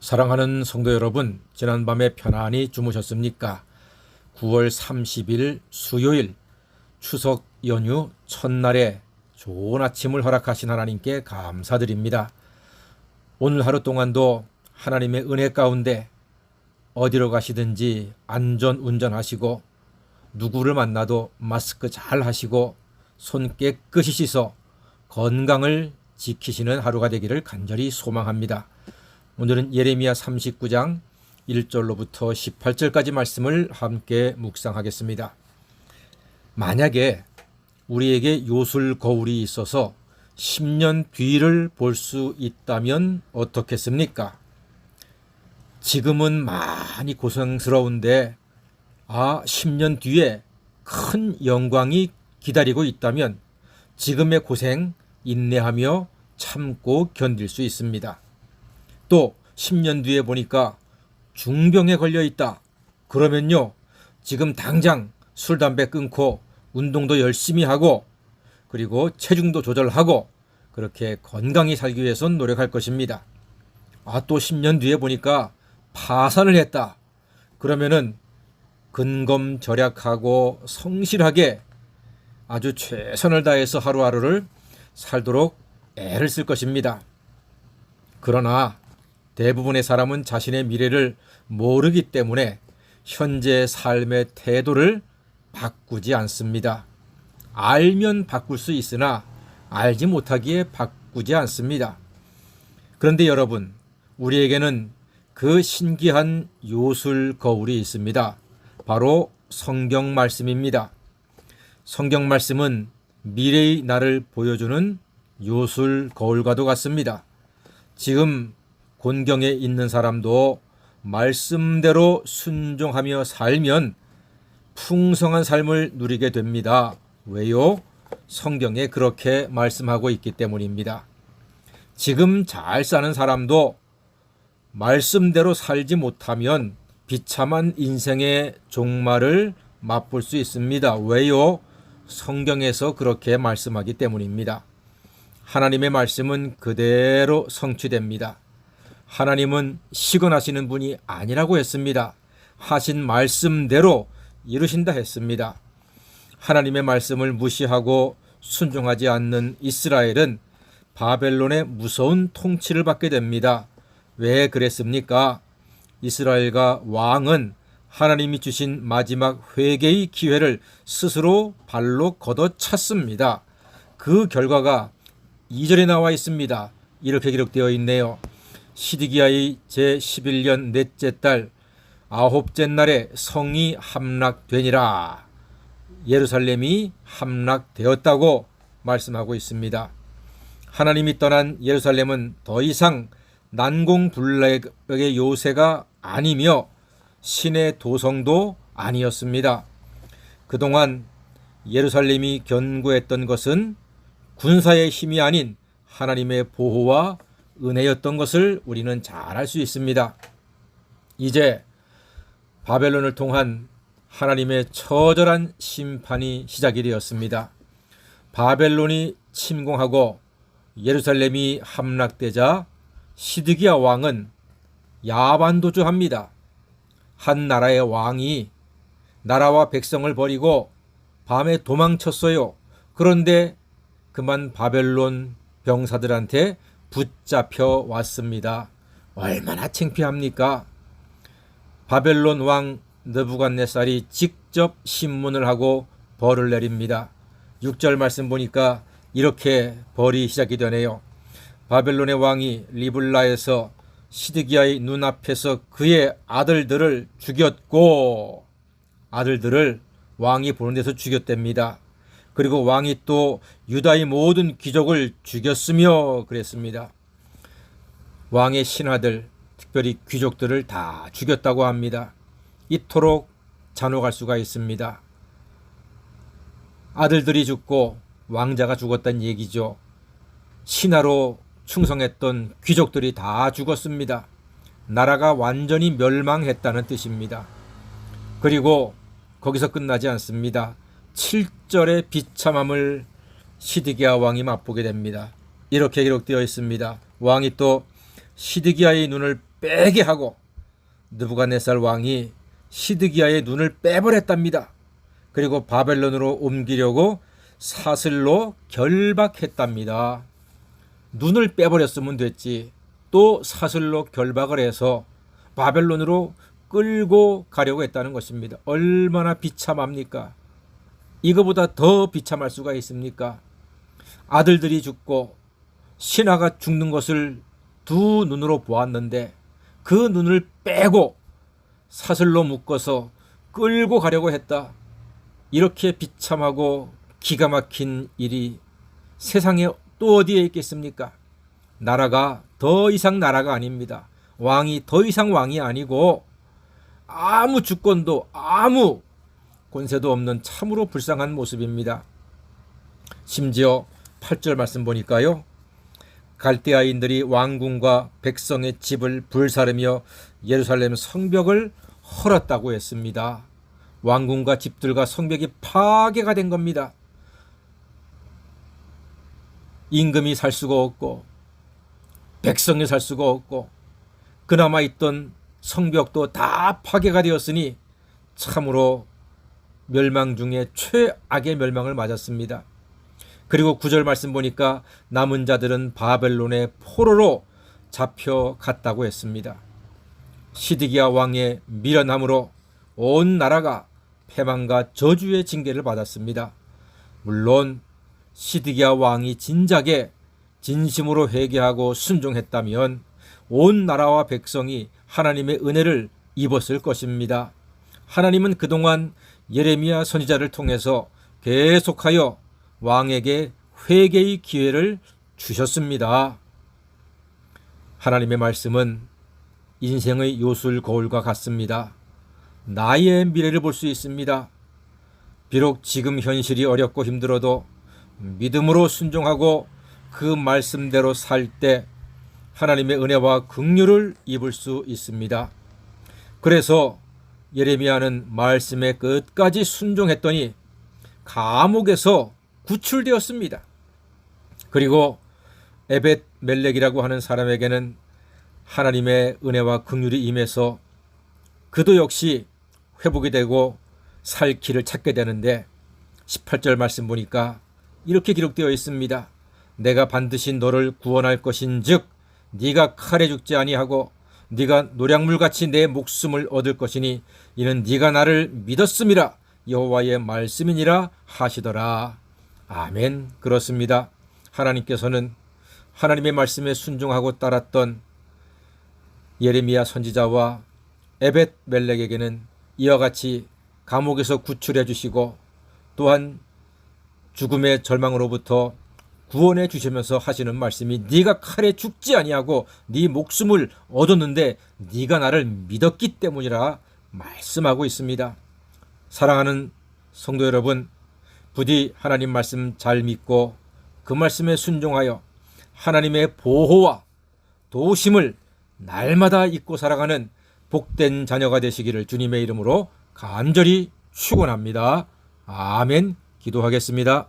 사랑하는 성도 여러분, 지난밤에 편안히 주무셨습니까? 9월 30일 수요일 추석 연휴 첫날에 좋은 아침을 허락하신 하나님께 감사드립니다. 오늘 하루 동안도 하나님의 은혜 가운데 어디로 가시든지 안전 운전하시고 누구를 만나도 마스크 잘 하시고 손 깨끗이 씻어 건강을 지키시는 하루가 되기를 간절히 소망합니다. 오늘은 예레미야 39장 1절로부터 18절까지 말씀을 함께 묵상하겠습니다. 만약에 우리에게 요술 거울이 있어서 10년 뒤를 볼 수 있다면 어떻겠습니까? 지금은 많이 고생스러운데 아, 10년 뒤에 큰 영광이 기다리고 있다면 지금의 고생 인내하며 참고 견딜 수 있습니다. 또 10년 뒤에 보니까 중병에 걸려 있다. 그러면요. 지금 당장 술, 담배 끊고 운동도 열심히 하고 그리고 체중도 조절하고 그렇게 건강히 살기 위해서 노력할 것입니다. 아, 또 10년 뒤에 보니까 파산을 했다. 그러면은 근검 절약하고 성실하게 아주 최선을 다해서 하루하루를 살도록 애를 쓸 것입니다. 그러나 대부분의 사람은 자신의 미래를 모르기 때문에 현재 삶의 태도를 바꾸지 않습니다. 알면 바꿀 수 있으나 알지 못하기에 바꾸지 않습니다. 그런데 여러분, 우리에게는 그 신기한 요술 거울이 있습니다. 바로 성경 말씀입니다. 성경 말씀은 미래의 나를 보여주는 요술 거울과도 같습니다. 지금 곤경에 있는 사람도 말씀대로 순종하며 살면 풍성한 삶을 누리게 됩니다. 왜요? 성경에 그렇게 말씀하고 있기 때문입니다. 지금 잘 사는 사람도 말씀대로 살지 못하면 비참한 인생의 종말을 맛볼 수 있습니다. 왜요? 성경에서 그렇게 말씀하기 때문입니다. 하나님의 말씀은 그대로 성취됩니다. 하나님은 시건하시는 분이 아니라고 했습니다. 하신 말씀대로 이루신다 했습니다. 하나님의 말씀을 무시하고 순종하지 않는 이스라엘은 바벨론의 무서운 통치를 받게 됩니다. 왜 그랬습니까? 이스라엘과 왕은 하나님이 주신 마지막 회개의 기회를 스스로 발로 걷어찼습니다. 그 결과가 2절에 나와 있습니다. 이렇게 기록되어 있네요. 시드기야의 제11년 넷째 달 아홉째 날에 성이 함락되니라. 예루살렘이 함락되었다고 말씀하고 있습니다. 하나님이 떠난 예루살렘은 더 이상 난공불락의 요새가 아니며 신의 도성도 아니었습니다. 그동안 예루살렘이 견고했던 것은 군사의 힘이 아닌 하나님의 보호와 은혜였던 것을 우리는 잘 알 수 있습니다. 이제 바벨론을 통한 하나님의 처절한 심판이 시작이 되었습니다. 바벨론이 침공하고 예루살렘이 함락되자 시드기야 왕은 야반도주합니다. 한 나라의 왕이 나라와 백성을 버리고 밤에 도망쳤어요. 그런데 그만 바벨론 병사들한테 붙잡혀 왔습니다. 얼마나 창피합니까? 바벨론 왕 느부갓네살이 직접 신문을 하고 벌을 내립니다. 6절 말씀 보니까 이렇게 벌이 시작이 되네요. 바벨론의 왕이 리블라에서 시드기야의 눈앞에서 그의 아들들을 죽였고 아들들을 왕이 보는 데서 죽였답니다. 그리고 왕이 또 유다의 모든 귀족을 죽였으며 그랬습니다. 왕의 신하들, 특별히 귀족들을 다 죽였다고 합니다. 이토록 잔혹할 수가 있습니다. 아들들이 죽고 왕자가 죽었다는 얘기죠. 신하로 충성했던 귀족들이 다 죽었습니다. 나라가 완전히 멸망했다는 뜻입니다. 그리고 거기서 끝나지 않습니다. 7절의 비참함을 시드기야 왕이 맛보게 됩니다. 이렇게 기록되어 있습니다. 왕이 또 시드기야의 눈을 빼게 하고 느부갓네살 왕이 시드기야의 눈을 빼버렸답니다. 그리고 바벨론으로 옮기려고 사슬로 결박했답니다. 눈을 빼버렸으면 됐지. 또 사슬로 결박을 해서 바벨론으로 끌고 가려고 했다는 것입니다. 얼마나 비참합니까? 이거보다 더 비참할 수가 있습니까? 아들들이 죽고 신하가 죽는 것을 두 눈으로 보았는데 그 눈을 빼고 사슬로 묶어서 끌고 가려고 했다. 이렇게 비참하고 기가 막힌 일이 세상에 또 어디에 있겠습니까? 나라가 더 이상 나라가 아닙니다. 왕이 더 이상 왕이 아니고 아무 주권도 아무 권세도 없는 참으로 불쌍한 모습입니다. 심지어 8절 말씀 보니까요. 갈대아인들이 왕궁과 백성의 집을 불사르며 예루살렘 성벽을 헐었다고 했습니다. 왕궁과 집들과 성벽이 파괴가 된 겁니다. 임금이 살 수가 없고 백성이 살 수가 없고 그나마 있던 성벽도 다 파괴가 되었으니 참으로 멸망 중에 최악의 멸망을 맞았습니다. 그리고 구절 말씀 보니까 남은 자들은 바벨론의 포로로 잡혀갔다고 했습니다. 시드기야 왕의 밀어남으로 온 나라가 패망과 저주의 징계를 받았습니다. 물론 시드기야 왕이 진작에 진심으로 회개하고 순종했다면 온 나라와 백성이 하나님의 은혜를 입었을 것입니다. 하나님은 그동안 예레미야 선지자를 통해서 계속하여 왕에게 회개의 기회를 주셨습니다. 하나님의 말씀은 인생의 요술 거울과 같습니다. 나의 미래를 볼 수 있습니다. 비록 지금 현실이 어렵고 힘들어도 믿음으로 순종하고 그 말씀대로 살 때 하나님의 은혜와 긍휼을 입을 수 있습니다. 그래서 예레미야는 말씀의 끝까지 순종했더니 감옥에서 구출되었습니다. 그리고 에벳 멜렉이라고 하는 사람에게는 하나님의 은혜와 긍휼이 임해서 그도 역시 회복이 되고 살 길을 찾게 되는데 18절 말씀 보니까 이렇게 기록되어 있습니다. 내가 반드시 너를 구원할 것인즉 네가 칼에 죽지 아니하고 네가 노량물같이 내 목숨을 얻을 것이니 이는 네가 나를 믿었음이라 여호와의 말씀이니라 하시더라. 아멘. 그렇습니다. 하나님께서는 하나님의 말씀에 순종하고 따랐던 예레미야 선지자와 에벳 멜렉에게는 이와 같이 감옥에서 구출해 주시고 또한 죽음의 절망으로부터 구원해 주시면서 하시는 말씀이 네가 칼에 죽지 아니하고 네 목숨을 얻었는데 네가 나를 믿었기 때문이라 말씀하고 있습니다. 사랑하는 성도 여러분, 부디 하나님 말씀 잘 믿고 그 말씀에 순종하여 하나님의 보호와 도심을 날마다 잊고 살아가는 복된 자녀가 되시기를 주님의 이름으로 간절히 축원합니다. 아멘. 기도하겠습니다.